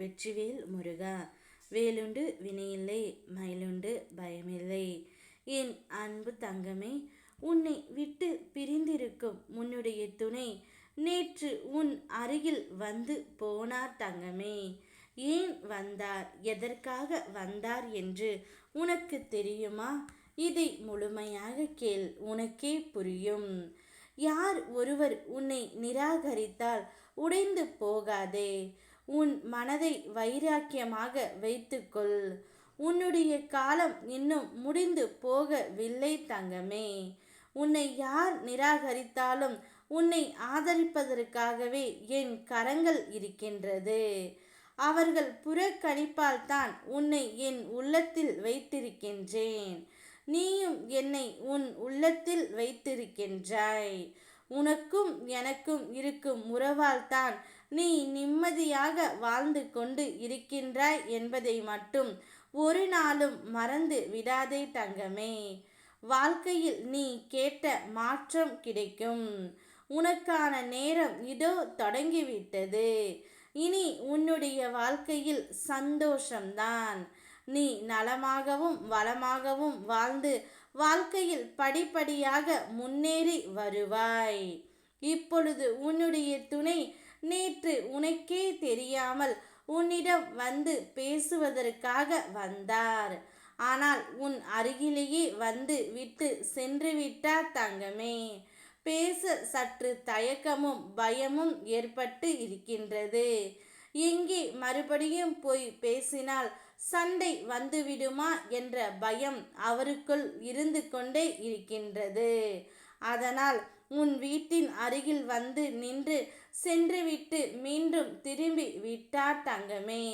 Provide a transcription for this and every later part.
வெற்றிவேல் முருகா. வேலுண்டு வினையில்லை மயிலுண்டு பயமில்லை. என் அன்பு தங்கமே உன்னை விட்டு பிரிந்திருக்கும் உன்னுடைய துணை நேற்று உன் அருகில் வந்து போனார் தங்கமே. ஏன் வந்தார் எதற்காக வந்தார் என்று உனக்கு தெரியுமா? இதை முழுமையாக கேள் உனக்கே புரியும். யார் ஒருவர் உன்னை நிராகரித்தால் உடைந்து போகாதே. உன் மனதை வைராக்கியமாக வைத்துக்கொள். உன்னுடைய காலம் இன்னும் முடிந்து போகவில்லை தங்கமே. உன்னை யார் நிராகரித்தாலும் உன்னை ஆதரிப்பதற்காகவே என் கரங்கள் இருக்கின்றது. அவர்கள் புறக்கணிப்பால் தான் உன்னை என் உள்ளத்தில் வைத்திருக்கின்றேன். நீயும் என்னை உன் உள்ளத்தில் வைத்திருக்கின்றாய். உனக்கும் எனக்கும் இருக்கும் உறவால்தான் நீ நிம்மதியாக வாழ்ந்து கொண்டு இருக்கின்றாய் என்பதை மட்டும் ஒரு நாளும் மறந்து விடாதே தங்கமே. வாழ்க்கையில் நீ கேட்ட மாற்றம் கிடைக்கும். உனக்கான நேரம் இதோ தொடங்கிவிட்டது. இனி உன்னுடைய வாழ்க்கையில் சந்தோஷம்தான். நீ நலமாகவும் வளமாகவும் வாழ்ந்து வாழ்க்கையில் படிப்படியாக முன்னேறி வருவாய். இப்பொழுது உன்னுடைய துணை நேற்று உனக்கே தெரியாமல் உன்னிடம் வந்து பேசுவதற்காக வந்தார். ஆனால் உன் அருகிலேயே வந்து விட்டு சென்று விட்டார் தங்கமே. பேச சற்று தயக்கமும் பயமும் ஏற்பட்டு இருக்கின்றது. எங்கே மறுபடியும் போய் பேசினால் சண்டை வந்துவிடுமா? என்ற பயம் அவருக்குள் இருந்து கொண்டே இருக்கின்றது. அதனால் உன் வீட்டின் அருகில் வந்து நின்று சென்றுவிட்டு மீண்டும் திரும்பி விட்டார் தங்கமே.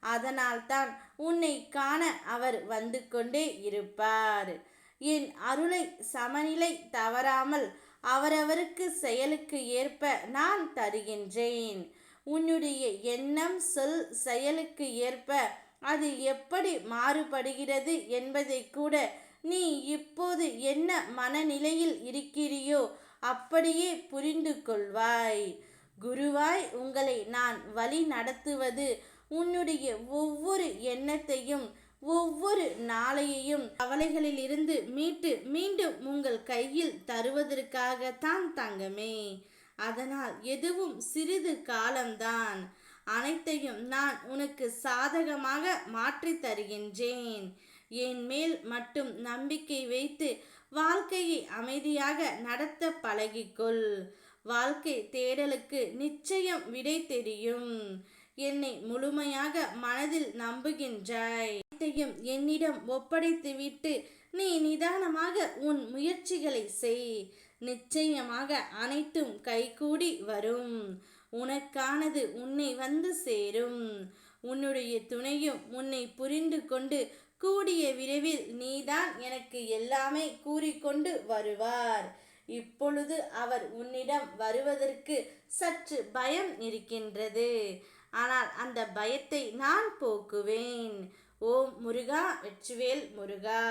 அதனால்தான் உன்னை காண அவர் வந்து கொண்டே இருப்பார். என் அருளை சமநிலை தவறாமல் அவரவருக்கு செயலுக்கு ஏற்ப நான் தருகின்றேன். உன்னுடைய எண்ணம் சொல் செயலுக்கு ஏற்ப அது எப்படி மாறுபடுகிறது என்பதை கூட நீ இப்போது என்ன மனநிலையில் இருக்கிறியோ அப்படியே புரிந்து கொள்வாய். குருவாய் உங்களை நான் வழி நடத்துவது உன்னுடைய ஒவ்வொரு எண்ணத்தையும் ஒவ்வொரு நாளையையும் கவலைகளிலிருந்து மீட்டு மீண்டும் உங்கள் கையில் தருவதற்காகத்தான் தங்கமே. அதனால் எதுவும் சிறிது காலம்தான். அனைத்தையும் நான் உனக்கு சாதகமாக மாற்றி தருகின்றேன். என் மேல் மட்டும் நம்பிக்கை வைத்து வாழ்க்கையை அமைதியாக நடத்த பழகிக்கொள். வாழ்க்கை தேடலுக்கு நிச்சயம் விடை தெரியும். என்னை முழுமையாக மனதில் நம்புகின்றாய். அனைத்தையும் என்னிடம் ஒப்படைத்துவிட்டு நீ நிதானமாக உன் முயற்சிகளை செய். நிச்சயமாக அனைத்தும் கைகூடி வரும். உனக்கானது உன்னை வந்து சேரும். உன்னுடைய துணையும் உன்னை புரிந்து கொண்டு கூடிய விரைவில் நீதான் எனக்கு எல்லாமே கூறிக்கொண்டு வருவார். இப்பொழுது அவர் உன்னிடம் வருவதற்கு சற்று பயம் இருக்கின்றது. ஆனால் அந்த பயத்தை நான் போக்குவேன். ஓம் முருகா வெற்றிவேல் முருகா.